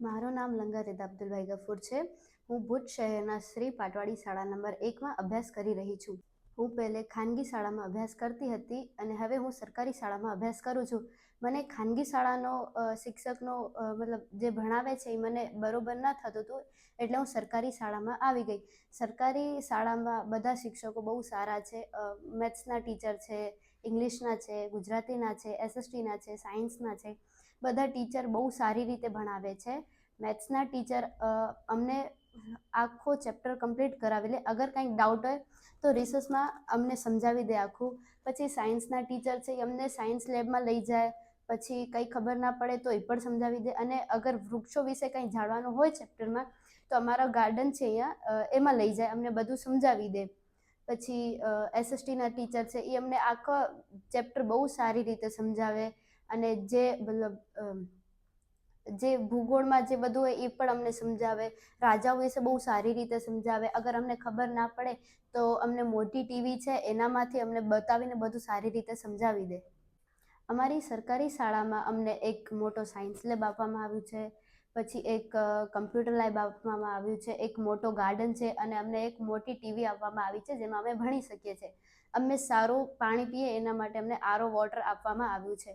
મારું નામ લંગારેદ અબ્દુલભાઈ ગફુર છે. હું ભુજ શહેરના શ્રી પાટવાડી શાળા નંબર એકમાં અભ્યાસ કરી રહી છું. હું પહેલે ખાનગી શાળામાં અભ્યાસ કરતી હતી અને હવે હું સરકારી શાળામાં અભ્યાસ કરું છું. મને ખાનગી શાળાનો શિક્ષકનો મતલબ જે ભણાવે છે એ મને બરોબર ન થતું હતું એટલે હું સરકારી શાળામાં આવી ગઈ. સરકારી શાળામાં બધા શિક્ષકો બહુ સારા છે. મેથ્સના ટીચર છે, ઇંગ્લિશના છે, ગુજરાતીના છે, એસએસટીના છે, સાયન્સના છે. બધા ટીચર બહુ સારી રીતે ભણાવે છે. મેથ્સના ટીચર અમને આખો ચેપ્ટર કમ્પ્લીટ કરાવી લે અગર કંઈક ડાઉટ હોય તો રિસર્ચમાં અમને સમજાવી દે આખું. પછી સાયન્સના ટીચર છે એ અમને સાયન્સ લેબમાં લઈ જાય. પછી કંઈ ખબર ના પડે તો એ પણ સમજાવી દે. અને અગર વૃક્ષો વિશે કંઈ જાણવાનું હોય ચેપ્ટરમાં તો અમારા ગાર્ડન છે અહીંયા એમાં લઈ જાય, અમને બધું સમજાવી દે. પછી એસએસટીના ટીચર છે એ અમને આખો ચેપ્ટર બહુ સારી રીતે સમજાવે. અને જે મતલબ જે ભૂગોળમાં જે બધું હોય એ પણ અમને સમજાવે. રાજાઓ વિશે બહુ સારી રીતે સમજાવે. અગર અમને ખબર ના પડે તો અમને મોટી ટીવી છે એનામાંથી અમને બતાવીને બધું સારી રીતે સમજાવી દે. અમારી સરકારી શાળામાં અમને એક મોટો સાયન્સ લેબ આપવામાં આવ્યું છે. પછી એક કમ્પ્યુટર લેબ આપવામાં આવ્યું છે. એક મોટો ગાર્ડન છે અને અમને એક મોટી ટીવી આપવામાં આવી છે જેમાં અમે ભણી શકીએ છીએ. અમે સારું પાણી પીએ એના માટે અમને આરો વોટર આપવામાં આવ્યું છે.